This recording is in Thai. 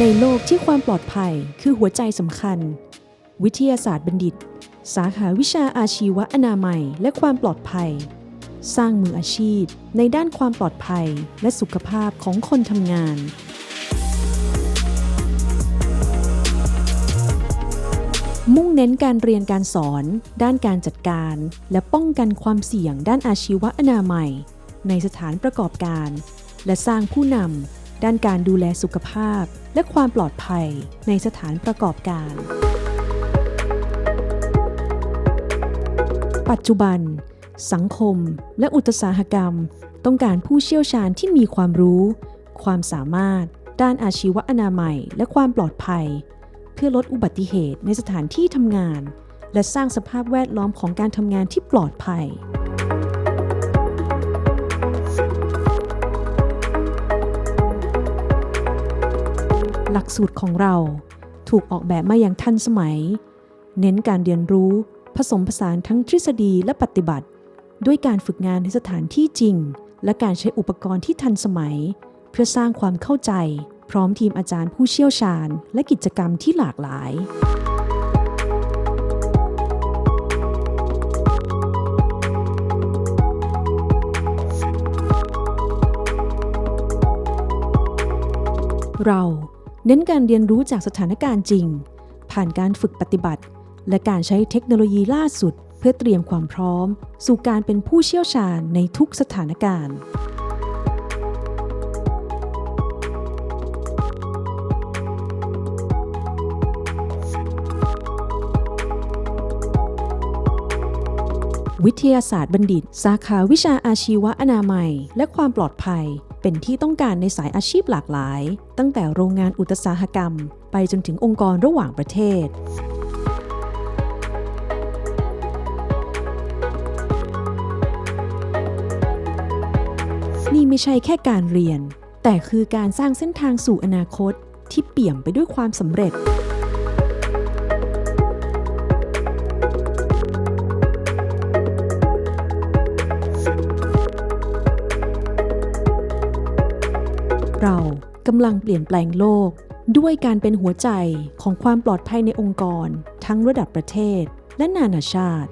ในโลกที่ความปลอดภัยคือหัวใจสำคัญ วิทยาศาสตร์บัณฑิต สาขาวิชาอาชีวะอนามัย และความปลอดภัย สร้างมืออาชีพ ในด้านความปลอดภัย และสุขภาพของคนทำงาน มุ่งเน้นการเรียนการสอน ด้านการจัดการ และป้องกันความเสี่ยงด้านอาชีวะอนามัย ในสถานประกอบการ และสร้างผู้นำ ด้านการดูแลสุขภาพ และความปลอดภัยในสถานประกอบการ ปัจจุบัน สังคมและอุตสาหกรรม ต้องการผู้เชี่ยวชาญที่มีความรู้ ความสามารถ ด้านอาชีวอนามัยและความปลอดภัย เพื่อลดอุบัติเหตุในสถานที่ทำงาน และสร้างสภาพแวดล้อมของการทำงานที่ปลอดภัย หลักสูตรของเราถูกออกแบบมาอย่างทันสมัย เน้นการเรียนรู้ผสมผสานทั้งทฤษฎีและปฏิบัติ ด้วยการฝึกงานในสถานที่จริง และการใช้อุปกรณ์ที่ทันสมัย เพื่อสร้างความเข้าใจ พร้อมทีมอาจารย์ผู้เชี่ยวชาญ และกิจกรรมที่หลากหลาย เรา เน้นการเรียนรู้จากสถานการณ์จริง ผ่านการฝึกปฏิบัติ และการใช้เทคโนโลยีล่าสุด เพื่อเตรียมความพร้อม สู่การเป็นผู้เชี่ยวชาญในทุกสถานการณ์ วิทยาศาสตร์บัณฑิต สาขาวิชาอาชีวะอนามัย และความปลอดภัย เป็นที่ต้องการในสายอาชีพหลากหลาย ตั้งแต่โรงงานอุตสาหกรรม ไปจนถึงองค์กรระหว่างประเทศนี่ไม่ใช่แค่การเรียน แต่คือการสร้างเส้นทางสู่อนาคตที่เปี่ยมไปด้วยความสำเร็จ เรากำลังเปลี่ยนแปลงโลก ด้วยการเป็นหัวใจของความปลอดภัยในองค์กร ทั้งระดับประเทศและนานาชาติ